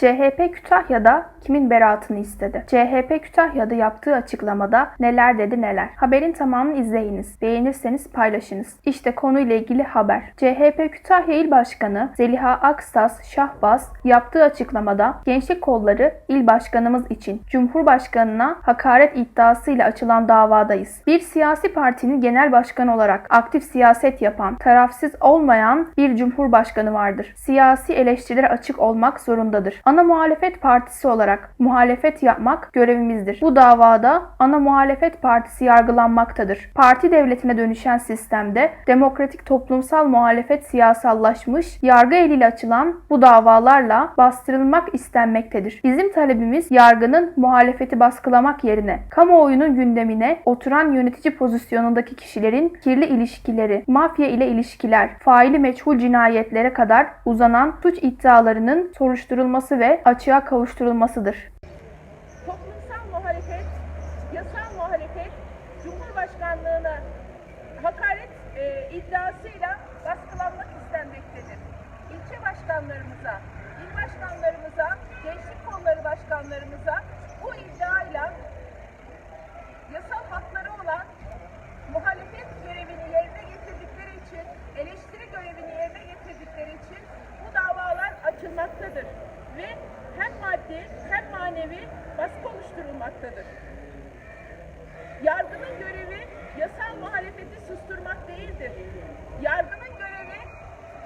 CHP Kütahya'da kimin beraatını istedi? CHP Kütahya'da yaptığı açıklamada neler dedi neler. Haberin tamamını izleyiniz. Beğenirseniz paylaşınız. İşte konuyla ilgili haber. CHP Kütahya İl Başkanı Zeliha Aksas Şahbaz yaptığı açıklamada Gençlik Kolları İl Başkanımız için Cumhurbaşkanına hakaret iddiasıyla açılan davadayız. Bir siyasi partinin genel başkanı olarak aktif siyaset yapan, tarafsız olmayan bir cumhurbaşkanı vardır. Siyasi eleştirilere açık olmak zorundadır. Ana muhalefet partisi olarak muhalefet yapmak görevimizdir. Bu davada ana muhalefet partisi yargılanmaktadır. Parti devletine dönüşen sistemde demokratik toplumsal muhalefet siyasallaşmış, yargı eliyle açılan bu davalarla bastırılmak istenmektedir. Bizim talebimiz yargının muhalefeti baskılamak yerine kamuoyunun gündemine oturan yönetici pozisyonundaki kişilerin kirli ilişkileri, mafya ile ilişkiler, faili meçhul cinayetlere kadar uzanan suç iddialarının soruşturulması ve açığa kavuşturulmasıdır. toplumsal muhalefet, yasal muhalefet, Cumhurbaşkanlığına hakaret e, iddiasıyla baskılanmak istenmektedir. İlçe başkanlarımıza, il başkanlarımıza, gençlik kolları başkanlarımıza bu iddiayla yasal hakları olan muhalefet görevini yerine getirdikleri için, eleştiri görevini yerine getirdikleri için bu davalar açılmaktadır. Maddi hem manevi baskı oluşturulmaktadır. Yargının görevi yasal muhalefeti susturmak değildir. Yargının görevi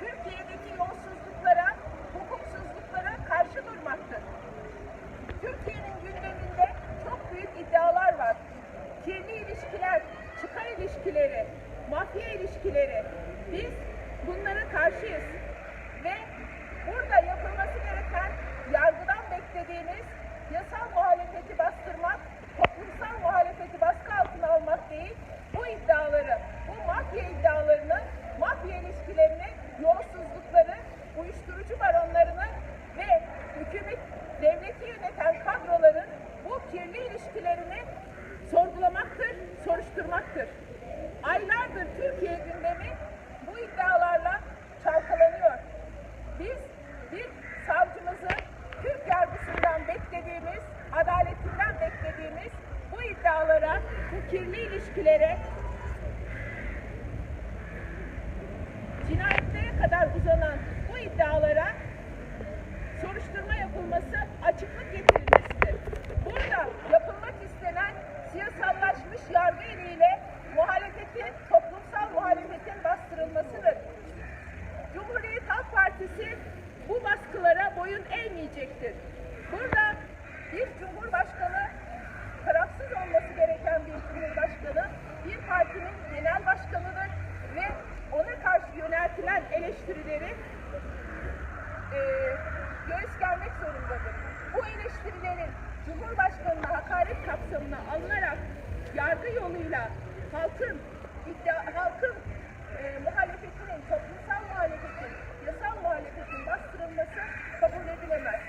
Türkiye'deki yolsuzluklara, hukuksuzluklara karşı durmaktır. Türkiye'nin gündeminde çok büyük iddialar var. Kirli ilişkiler, çıkar ilişkileri, mafya ilişkileri. Biz bunlara karşıyız. İddialara, bu kirli ilişkilere, cinayetlere kadar uzanan bu iddialara soruşturma yapılması, açıklık getirilmesidir. Burada yapılmak istenen siyasallaşmış yargı eliyle muhalefetin, toplumsal muhalefetin bastırılmasıdır. Cumhuriyet Halk Partisi bu baskılara boyun eğmeyecektir. Burada bir cumhurbaşkanı, tarafsız olması gereken bir cumhurbaşkanı, bir partinin genel başkanıdır ve ona karşı yöneltilen eleştirileri e, göğüs germek zorundadır. Bu eleştirilerin Cumhurbaşkanı'na hakaret kapsamına alınarak yargı yoluyla halkın iddia, halkın e, muhalefetinin, toplumsal muhalefetin, yasal muhalefetin bastırılması kabul edilemez.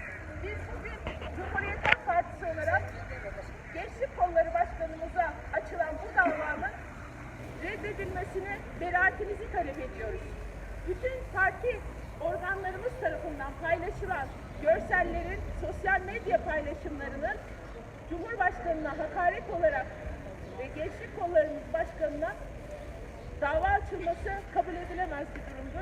Biz bugün Cumhuriyet Halk Partisi olarak Gençlik Kolları Başkanımıza açılan bu davanın reddedilmesini, beraatimizi talep ediyoruz. Bütün parti organlarımız tarafından paylaşılan görsellerin, sosyal medya paylaşımlarının Cumhurbaşkanı'na hakaret olarak ve Gençlik Kollarımız Başkanı'na dava açılması kabul edilemez bir durumdur.